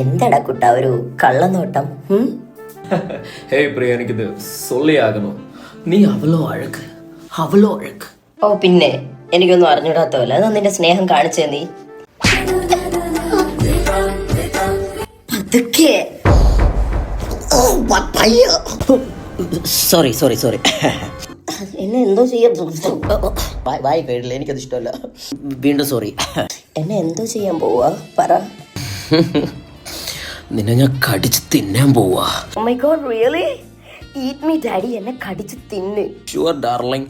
എന്തടാ കുട്ട ഒരു കള്ളനോട്ടം? ഹേയ് പ്രിയ എനിക്കിത് സൊള്ളിയാകുന്നു നീ അവളോ അഴക്ക് അവളോ അഴക്ക് ഓ പിന്നെ എനിക്കൊന്നും അറിഞ്ഞൂടാത്ത പോലെ. നിന്റെ സ്നേഹം കാണിച്ചേ നീ? പതുക്കെ. Sorry sorry sorry. എന്നെ എന്തോ ചെയ്യാൻ വായി കേട്ടില്ല. എനിക്കത് ഇഷ്ടമല്ല. വീണ്ടും സോറി. എന്നെ എന്തോ ചെയ്യാൻ പോവാ? പറ. നിന്നെ ഞാൻ കടിച്ച് തിന്നാൻ പോവാ oh my god really eat me daddy എന്നെ കടിച്ച് തിന്ന് sure darling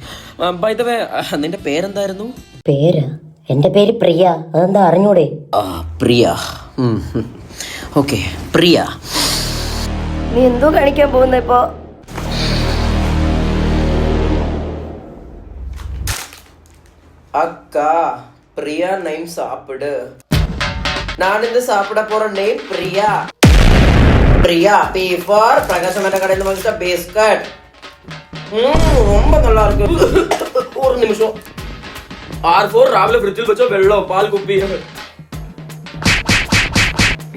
by the way നിന്റെ പേരെന്തായിരുന്നു പേര് എന്റെ പേര് പ്രിയ അതെന്താ അറിഞ്ഞൂടെ ആ പ്രിയ ഓക്കെ പ്രിയ നീ എന്തോ കാണിക്കാൻ പോകുന്ന ഇപ്പോ அக்கா பிரியா நைம் சாப்பிடு நான் இந்த சாப்பிட போற name Priya Priya P for பிரகாசமான கடையில் வாங்கிட்ட பிஸ்கட் ரொம்ப நல்லா இருக்கு ஒரு நிமிஷம் ஆர் ஃபோர் ராவில ஃப்ரிட்ஜில் வச்சா வெள்ளம் பால் குப்பி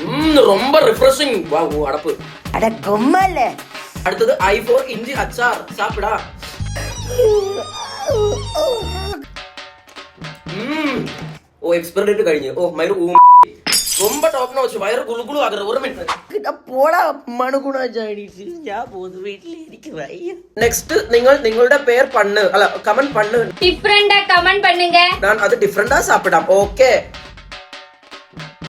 ம், ரொம்ப ரிஃப்ரெஷிங் வா உன் அடப்பு അട കൊമ്മല്ലേ அடுத்தது ஐ ஃபோர் இஞ்சி அச்சார் சாப்பிடா ம். ஓ எக்ஸ்பெரிமெண்ட் കഴിഞ്ഞു ഓ മയർ ഊ ரொம்ப ടോപ്പ് നോച്ച് വയറ് കുളുകുളു ആകരുത് ഒരു മിനിറ്റ് പോടാ മണുകുണ ചൈനീസ് ഞാൻ പോകുന്നു വീട്ടിൽ എനിക്ക് വയ്യ നെക്സ്റ്റ് നിങ്ങൾ നിങ്ങളുടെ പേർ പണ്ണ് അല്ല കമന്റ് പണ്ണ് டிஃப்ரெண்டா கமெண்ட் பண்ணுங்க நான் அது டிஃப்ரெண்டா சாப்பிடாம் ஓகே